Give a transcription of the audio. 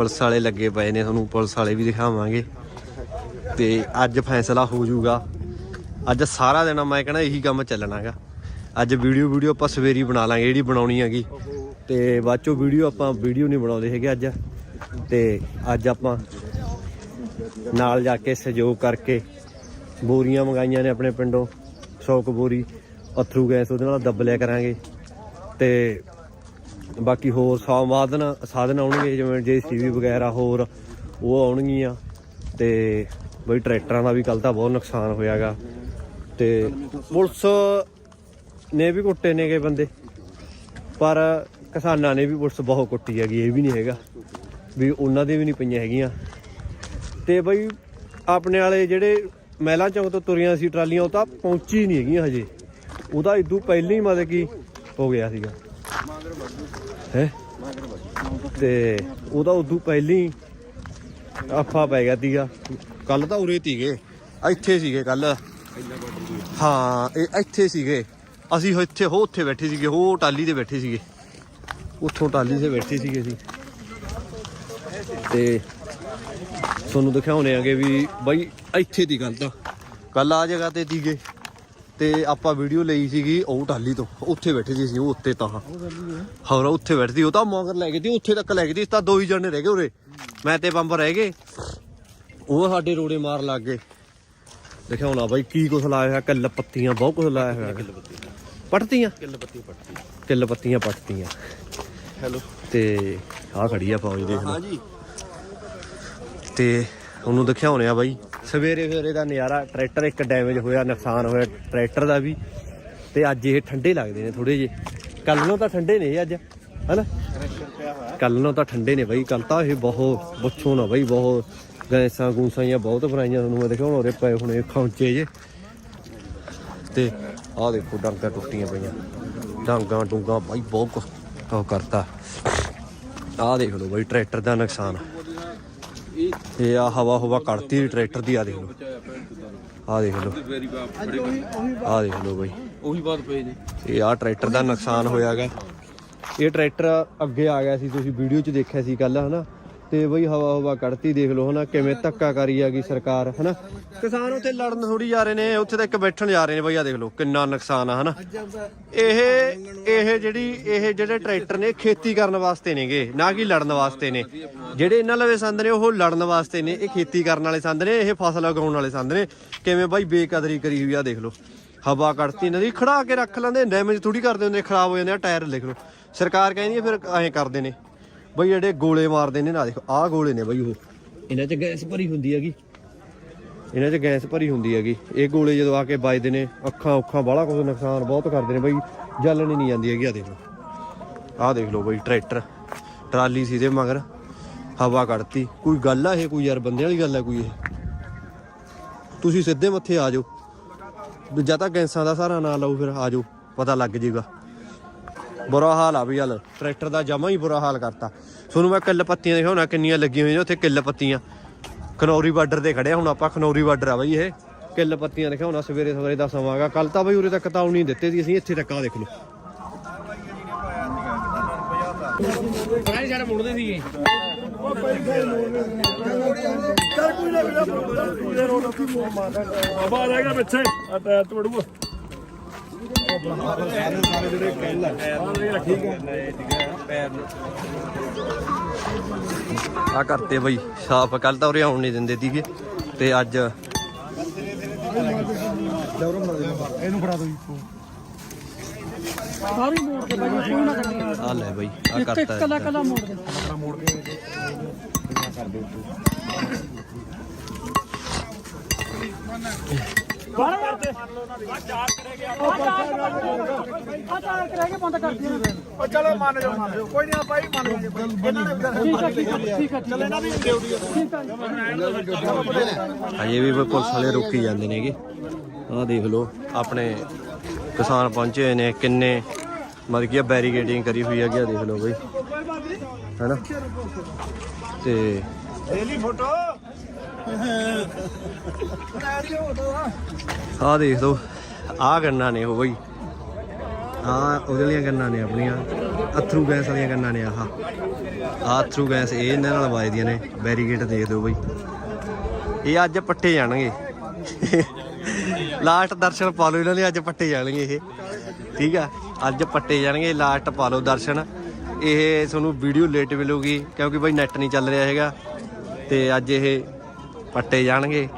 Police ਵਾਲੇ ਲੱਗੇ ਪਏ ਨੇ, ਤੁਹਾਨੂੰ ਪੁਲਿਸ ਵਾਲੇ ਵੀ ਦਿਖਾਵਾਂਗੇ। ਤੇ ਅੱਜ ਫੈਸਲਾ ਹੋ ਜਾਊਗਾ। ਅੱਜ ਸਾਰਾ ਦਿਨ ਮੈਂ ਕਹਿੰਦਾ ਇਹੀ ਕੰਮ ਚੱਲਣਾਗਾ। ਅੱਜ ਵੀਡੀਓ ਵੀਡੀਓ ਆਪਾਂ ਸਵੇਰੀ ਬਣਾ ਲਾਂਗੇ, ਜਿਹੜੀ ਬਣਾਉਣੀ ਹੈਗੀ। ਤੇ ਬਾਅਦ ਚੋਂ ਵੀਡੀਓ ਆਪਾਂ ਵੀਡੀਓ ਨਹੀਂ ਬਣਾਉਂਦੇ ਹੈਗੇ ਅੱਜ। ਤੇ ਅੱਜ ਆਪਾਂ ਨਾਲ ਜਾ ਕੇ ਸਹਿਯੋਗ ਕਰਕੇ ਬੋਰੀਆਂ ਮੰਗਾਈਆਂ ਨੇ ਆਪਣੇ ਪਿੰਡੋਂ 100 ਕੁ ਬੋਰੀ, ਅਥਰੂ ਗੈਸ ਉਹਦੇ ਨਾਲ ਦੱਬ ਲਿਆ ਕਰਾਂਗੇ। ਤੇ ਬਾਕੀ ਹੋਰ ਸਾਧਨ ਸਾਧਨ ਆਉਣਗੇ, ਜਿਵੇਂ ਜੀਸੀਬੀ ਵਗੈਰਾ ਹੋਰ, ਉਹ ਆਉਣਗੀਆਂ। ਤੇ ਬਈ ਟਰੈਕਟਰਾਂ ਦਾ ਵੀ ਕੱਲ ਤਾਂ ਬਹੁਤ ਨੁਕਸਾਨ ਹੋਇਆਗਾ। ਤੇ ਪੁਲਿਸ ਨੇ ਵੀ ਕੁੱਟੇ ਨੇਗੇ ਬੰਦੇ, ਪਰ ਕਿਸਾਨਾਂ ਨੇ ਵੀ ਪੁਲਿਸ ਬਹੁਤ ਕੁੱਟੀ ਹੈਗੀ, ਇਹ ਵੀ ਨਹੀਂ ਹੈਗਾ ਵੀ ਉਹਨਾਂ ਦੇ ਵੀ ਨਹੀਂ ਪਈਆਂ ਹੈਗੀਆਂ। ਤੇ ਬਈ ਆਪਣੇ ਵਾਲੇ ਜਿਹੜੇ ਮਹਿਲਾ ਚੌਂਕ ਤੋਂ ਤੁਰੀਆਂ ਸੀ ਟਰਾਲੀਆਂ, ਉਹ ਤਾਂ ਪਹੁੰਚੀ ਨਹੀਂ ਹੈਗੀਆਂ ਹਜੇ। ਉਹਦਾ ਇਦੋਂ ਪਹਿਲਾਂ ਹੀ ਮਤਲਬ ਕਿ ਹੋ ਗਿਆ ਸੀਗਾ। ਹੈ? ਤੇ ਉਹਦਾ ਉਦੋਂ ਪਹਿਲਾਂ ਹੀ ਆਫਾ ਪੈ ਗਿਆ ਤੀਗਾ ਕੱਲ ਤਾਂ ਉਰੇ ਤੀਗੇ। ਇੱਥੇ ਸੀਗੇ ਕੱਲ ਹਾਂ, ਇਹ ਇੱਥੇ ਸੀਗੇ। ਅਸੀਂ ਇੱਥੇ ਹੋ ਉੱਥੇ ਬੈਠੇ ਸੀਗੇ ਹੋ ਟਾਲੀ ਤੇ ਬੈਠੇ ਸੀਗੇ। ਉੱਥੋਂ ਟਾਲੀ ਤੇ ਬੈਠੇ ਸੀਗੇ ਅਸੀਂ। ਤੇ ਤੁਹਾਨੂੰ ਦਿਖਾਉਣੇ ਆਗੇ ਵੀ ਬਾਈ ਇੱਥੇ ਦੀ ਗੱਲ ਤਾਂ। ਕੱਲ ਆ ਜਗ੍ਹਾ ਤੇ ਤੀਗੇ। ਤੇ ਆਪਾਂ ਵੀਡੀਓ ਲਈ ਸੀਗੀ ਉਹ ਟਾਲੀ ਤੋਂ ਉੱਥੇ ਬੈਠੇ ਸੀ ਅਸੀਂ ਉਹ ਉੱਤੇ ਤਾਂ। ਹੋਰ ਉੱਥੇ ਬੈਠੀ ਸੀ ਉਹ ਤਾਂ ਮਗਰ ਲੈ ਗਈ ਸੀ ਉੱਥੇ ਤੱਕ ਲੈ ਗਈ ਸੀ ਤਾਂ ਦੋ ਹੀ ਜਣੇ ਰਹਿ ਗਏ ਉਰੇ। ਮੈਂ ਤੇ ਬੰਬ ਰਹਿ ਗਏ। ਉਹ ਸਾਡੇ ਰੋੜੇ ਮਾਰ ਲੱਗ ਗਏ। ਦਿਖਾਉਣਾ ਬਾਈ ਕੀ ਕੁਛ ਲਾਇਆ ਹੋਇਆ ਕੱਲ ਪੱਤੀਆਂ ਬਹੁਤ ਕੁਛ ਲਾਇਆ ਹੋਇਆ। ਕਿੱਲ ਪੱਤੀਆਂ। ਪੱਟਤੀਆਂ? ਕਿੱਲ ਪੱਤੀ ਪੱਟਤੀ ਕਿੱਲ ਪੱਤੀਆਂ ਪੱਟਤੀਆਂ। ਹੈਲੋ। ਤੇ ਆਹ ਖੜੀ ਆ ਫੌਜ ਦੇਖ ਲਓ ਤੇ ਉਹਨੂੰ ਦਿਖਾਉਣੇ ਆ ਬਾਈ ਸਵੇਰੇ ਸਵੇਰੇ ਦਾ ਨਜ਼ਾਰਾ, ਟਰੈਕਟਰ ਇੱਕ ਡੈਮੇਜ ਹੋਇਆ, ਨੁਕਸਾਨ ਹੋਇਆ ਟਰੈਕਟਰ ਦਾ ਵੀ। ਤੇ ਅੱਜ ਇਹ ਠੰਡੇ ਲੱਗਦੇ ਨੇ ਥੋੜੇ ਜੇ ਕੱਲ ਨੂੰ ਤਾਂ ਠੰਡੇ ਨੇ ਇਹ ਅੱਜ, ਹਨਾ? ਕੱਲ ਨੂੰ ਤਾਂ ਠੰਡੇ ਨੇ ਬਾਈ ਕੱਲ ਤਾਂ ਇਹ ਬਹੁਤ, ਪੁੱਛੋ ਨਾ ਬਾਈ, ਬਹੁਤ ਗੈਸਾਂ ਗੂਸਾਂ ਜਾਂ ਬਹੁਤ ਬਣਾਈਆਂ ਤੁਹਾਨੂੰ ਮੈਂ ਦਿਖਾਉਣ, ਉਹਦੇ ਪਏ ਹੁਣੇ ਖੌਂਚੇ ਜੇ। ਤੇ ਆਹ ਦੇਖੋ ਡਾਂਗਾਂ ਟੁੱਟੀਆਂ ਪਈਆਂ। ਡਾਂਗਾਂ ਡੂੰਗਾ ਬਾਈ ਬਹੁਤ ਕੁਛ ਉਹ ਕਰਤਾ। ਆਹ ਦੇਖ ਲਓ ਬਾਈ, ਟਰੈਕਟਰ ਦਾ ਨੁਕਸਾਨ। ਇਹ ਆ ਹਵਾ ਹਵਾ ਕੱਢਤੀ ਟਰੈਕਟਰ ਦੀ ਆ ਦੇਖ ਲਓ। ਆ ਦੇਖ ਲਓ। ਆ ਦੇਖ ਲਓ ਬਾਈ। ਉਹੀ ਬਾਤ ਪਈ ਨੇ ਇਹ ਆ ਟਰੈਕਟਰ ਦਾ ਨੁਕਸਾਨ ਹੋਇਆਗਾ ਇਹ ਟਰੈਕਟਰ ਅੱਗੇ ਆ ਗਿਆ ਸੀ ਤੁਸੀਂ ਵੀਡੀਓ 'ਚ ਦੇਖਿਆ ਸੀ ਕੱਲ ਹਨਾ? ਤੇ ਬਈ ਹਵਾ ਹਵਾ ਕੱਢਤੀ, ਦੇਖ ਲਓ ਹਨਾ, ਕਿਵੇਂ ਧੱਕਾ ਕਰੀ ਆ ਗਈ ਸਰਕਾਰ, ਹਨਾ? ਕਿਸਾਨ ਉੱਥੇ ਲੜਨ ਥੋੜੀ ਜਾ ਰਹੇ ਨੇ, ਉੱਥੇ ਤਾਂ ਇੱਕ ਬੈਠਣ ਜਾ ਰਹੇ ਨੇ ਬਈ ਆ ਦੇਖ ਲਓ, ਕਿੰਨਾ ਨੁਕਸਾਨ ਆ, ਹਨਾ? ਇਹ ਇਹ ਜਿਹੜੀ, ਇਹ ਜਿਹੜੇ ਟਰੈਕਟਰ ਨੇ ਖੇਤੀ ਕਰਨ ਵਾਸਤੇ ਨੇਗੇ, ਨਾ ਕਿ ਲੜਨ ਵਾਸਤੇ ਨੇ। ਜਿਹੜੇ ਇਹਨਾਂ ਲਵੇ ਸੰਦ ਨੇ, ਉਹ ਲੜਨ ਵਾਸਤੇ ਨੇ, ਇਹ ਖੇਤੀ ਕਰਨ ਵਾਲੇ ਸੰਦ ਨੇ, ਇਹ ਫਸਲ ਉਗਾਉਣ ਵਾਲੇ ਸੰਦ ਨੇ। ਕਿਵੇਂ ਬਾਈ ਬੇਕਦਰੀ ਕਰੀ ਹੋਈ ਆ, ਦੇਖ ਲਓ। ਹਵਾ ਕੱਢਤੀ ਇਹਨਾਂ ਦੀ, ਖੜਾ ਕੇ ਰੱਖ ਲੈਂਦੇ ਡੈਮੇਜ ਥੋੜੀ ਕਰਦੇ ਹੁੰਦੇ, ਖਰਾਬ ਹੋ ਜਾਂਦੇ ਆ, ਟਾਇਰ, ਦੇਖ ਲਓ। ਸਰਕਾਰ ਕਹਿੰਦੀ ਹੈ ਫਿਰ ਐਂ ਕਰਦੇ ਨੇ। ਬਈ ਜਿਹੜੇ ਗੋਲੇ ਮਾਰਦੇ ਨੇ ਨਾ ਦੇਖੋ ਆਹ ਗੋਲੇ ਨੇ ਬਈ ਉਹ। ਇਹਨਾਂ 'ਚ ਗੈਸ ਭਰੀ ਹੁੰਦੀ ਹੈਗੀ। ਇਹਨਾਂ 'ਚ ਗੈਸ ਭਰੀ ਹੁੰਦੀ ਹੈਗੀ। ਇਹ ਗੋਲੇ ਜਦੋਂ ਆ ਕੇ ਵੱਜਦੇ ਨੇ ਅੱਖਾਂ ਉੱਖਾਂ ਬਾਹਲਾ ਕੁਝ ਨੁਕਸਾਨ ਬਹੁਤ ਕਰਦੇ ਨੇ ਬਈ ਜਲਣ ਨਹੀਂ ਜਾਂਦੀ ਹੈਗੀ ਆ ਦੇਖ ਆਹ ਦੇਖ ਲਓ ਬਈ ਟਰੈਕਟਰ ਟਰਾਲੀ ਸੀ ਦੇ ਮਗਰ ਹਵਾ ਕੱਢਤੀ। ਕੋਈ ਗੱਲ ਆ ਇਹ ਕੋਈ ਯਾਰ ਬੰਦੇ ਵਾਲੀ ਗੱਲ ਆ ਕੋਈ ਇਹ? ਤੁਸੀਂ ਸਿੱਧੇ ਮੱਥੇ ਆ ਜਾਓ। ਜਾਂ ਤਾਂ ਗੈਸਾਂ ਦਾ ਸਹਾਰਾ ਨਾ ਲਓ ਫਿਰ ਆ ਜਾਓ ਪਤਾ ਲੱਗ ਜੇਗਾ। ਬੁਰਾ ਹਾਲ ਆ ਵੀ ਹਲ ਟਰੈਕਟਰ ਦਾ ਜਮਾ ਹੀ ਬੁਰਾ ਹਾਲ ਕਰਤਾ। ਤੁਹਾਨੂੰ ਮੈਂ ਕਿੱਲ ਪੱਤੀਆਂ ਦਿਖਾਉਣਾ, ਕਿੰਨੀਆਂ ਲੱਗੀਆਂ ਹੋਈਆਂ ਉੱਥੇ ਕਿੱਲ ਪੱਤੀਆਂ। ਖਨੌਰੀ ਬਾਰਡਰ ਤੇ ਖੜਿਆ ਹੁਣ ਆਪਾਂ, ਖਨੌਰੀ ਬਾਰਡਰ ਆ ਬਈ ਇਹ। ਕਿੱਲ ਪੱਤੀਆਂ ਦਿਖਾਉਣਾ, ਸਵੇਰੇ ਸਵੇਰੇ ਦਾ ਸਮਾਂਗਾ ਕੱਲ ਤਾਂ ਬਈ ਉਰੇ ਤੱਕ ਤਾਂ ਆਉਣੀ ਦਿੱਤੇ ਸੀ, ਅਸੀਂ ਇੱਥੇ ਤੱਕ ਆ ਦੇਖ ਲਓ। ਸਾਰੇ ਸਾਰੇ ਮੁੜਦੇ ਸੀਗੇ ਬਾਬਾ ਆ ਜਾਏਗਾ ਪਿੱਛੇ ਆ ਟਾਇਰ ਤੋੜੂਗਾ। ਆ ਕਰਤੇ ਬਈ ਸਾਫ਼ ਕੱਲ ਤਾਂ ਉਰੇ ਆਉਣ ਨਹੀਂ ਦਿੰਦੇ ਸੀਗੇ ਤੇ ਅੱਜ ਸਾਰੀ ਮੋੜ ਕੇ ਬਾਈ ਕੋਈ ਨਾ ਕੱਢੀ ਆ ਲੈ ਬਈ ਆ ਇੱਕ ਕਰਤਾ ਕੱਲਾ ਕੱਲਾ ਮੋੜ ਦੇ। ਆ ਚਾਰ ਕਰਾਂਗੇ ਬੰਦ ਕਰ ਦਿਓ ਉਹ ਚਲੋ ਮੰਨ ਜਾਓ ਮੰਨ ਜਾਓ। ਕੋਈ ਨਹੀਂ ਭਾਈ ਮੰਨ ਜਾਓ ਇਹਨਾਂ ਨੇ ਠੀਕ ਹੈ ਠੀਕ ਹੈ ਠੀਕ ਹੈ ਚਲ ਇਹਨਾਂ ਦੀ ਡਿਊਟੀ ਠੀਕ ਹੈ ਹਜੇ ਵੀ ਪੁਲਿਸ ਵਾਲੇ ਰੋਕੀ ਜਾਂਦੇ ਨੇਗੇ ਆਹ ਦੇਖ ਲਓ ਆਪਣੇ ਕਿਸਾਨ ਪਹੁੰਚੇ ਹੋਏ ਨੇ ਕਿੰਨੇ ਮਤਲਬ ਕਿ ਬੈਰੀਕੇਡਿੰਗ ਕਰੀ ਹੋਈ ਹੈਗੀ ਆ ਦੇਖ ਲਓ ਬਈ। ਹੈਨਾ? ਤੇ ਡੇਲੀ ਫੋਟੋ। ਆਹ ਦੇਖ ਲਓ, ਆਹ ਗੰਨਾ ਨੇ ਉਹ ਬਈ। ਆਹ ਉਹਦੇ ਵਾਲੀਆਂ ਗੰਨਾਂ ਨੇ ਆਪਣੀਆਂ, ਅਥਰੂ ਗੈਸ ਵਾਲੀਆਂ ਗੰਨਾ ਨੇ ਆਹ। ਆਹ ਅਥਰੂ ਗੈਸ ਇਹ ਇਹਨਾਂ ਨਾਲ ਵਾਜਦੀਆਂ ਨੇ ਬੈਰੀਗੇਟ ਦੇਖ ਦਿਓ ਬਈ। ਇਹ ਅੱਜ ਪੱਟੇ ਜਾਣਗੇ। ਲਾਸਟ ਦਰਸ਼ਨ ਪਾ ਲਓ, ਇਹਨਾਂ ਨੇ ਅੱਜ ਪੱਟੇ ਜਾਣਗੇ ਇਹ। ਠੀਕ ਆ, ਅੱਜ ਪੱਟੇ ਜਾਣਗੇ, ਲਾਸਟ ਪਾ ਲਓ ਦਰਸ਼ਨ। ਇਹ ਤੁਹਾਨੂੰ ਵੀਡੀਓ ਲੇਟ ਮਿਲੂਗੀ, ਕਿਉਂਕਿ ਬਈ ਨੈਟ ਨਹੀਂ ਚੱਲ ਰਿਹਾ ਹੈਗਾ। ਤੇ ਅੱਜ ਇਹ ਪੱਟੇ ਜਾਣਗੇ।